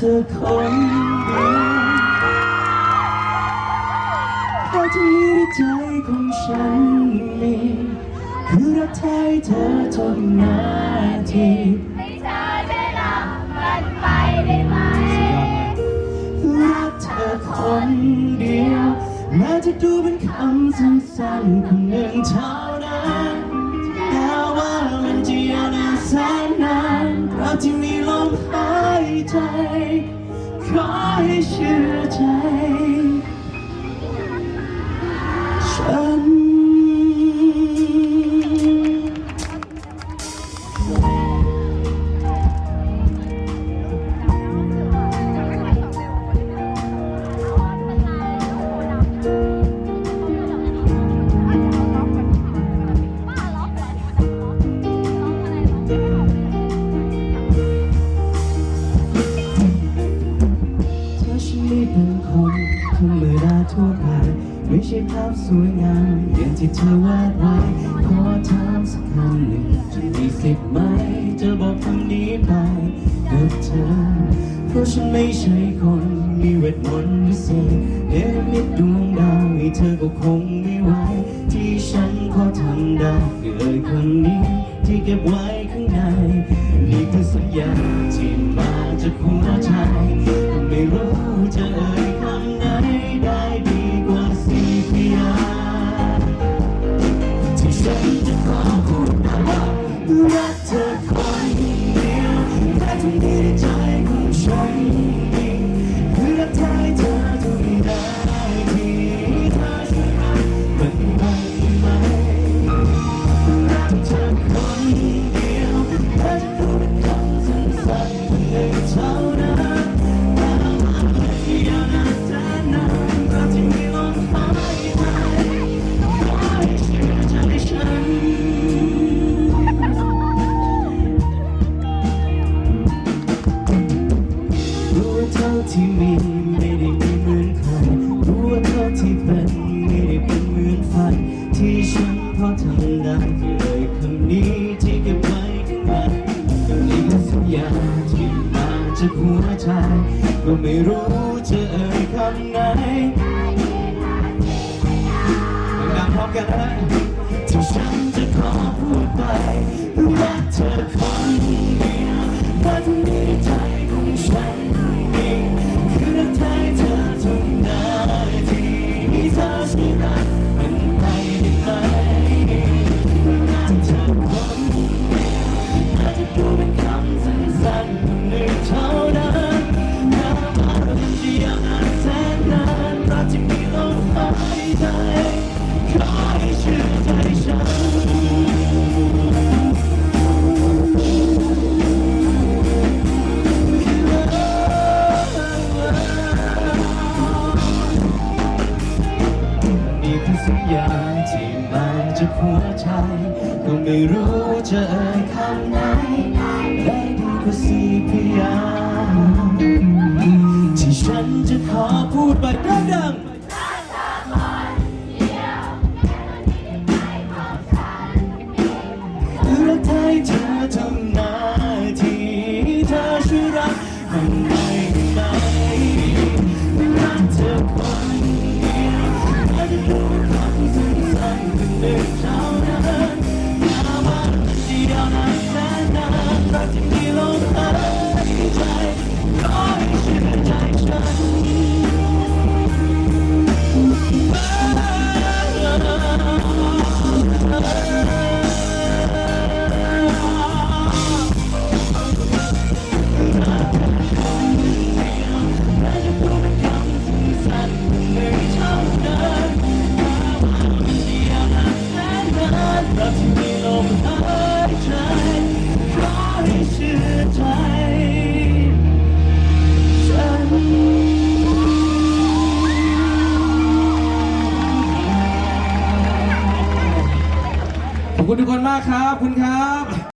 ธอคนเดียวเพราะที่ในใจของฉันมีคือรักแท้ให้เธอทุกนาทีให้เธอได้รับมันไปได้ไหมรักเธอคนเดียวแม้จะดูเป็นคำสั้นๆคำหนึ่งเท่านั้นแต่ว่ามันจะยาวนานแสนนานเพราะที่มี มหายใจ ขอให้เชื่อใจ ฉัน ไม่ใช่ภาพสวยงามอย่างที่เธอวาดไว้ ขอถามสักคำหนึ่งจะมีสิทธิ์ไหมจะบอกคำนี้ไปกับเธอ เพราะฉันไม่ใช่คนมีเวทมนต์พิเศษเนรมิตดวงดาวให้เธอก็คงไม่ไหวที่ฉันขอทำได้คือเอ่ยคำนี้ที่เก็บไว้ข้างในนี่คือสัญญาที่มาจากหัวใจไม่รู้จะเอ่ย รักเธอคนเดียวแต่ทุ่มีในใจของฉันเองคือรักแท้ให้เธอทุกนาทีเธอจะรักมันไปไหมรักเธอคนเดียวแค่จะพูดเป็นคำสั้นๆคนหนึ่งเท่า อย่างที่มาจากหัวใจก็ไม่รู้จะเอ่ยคำไหน สัญญาที่มาจากหัวใจ ก็ไม่รู้จะเอ่ยคำไหน ได้ดีกว่าสี่พยางานรักที่มีลมหายใจ ขอบคุณทุกคนมากครับ คุณครับ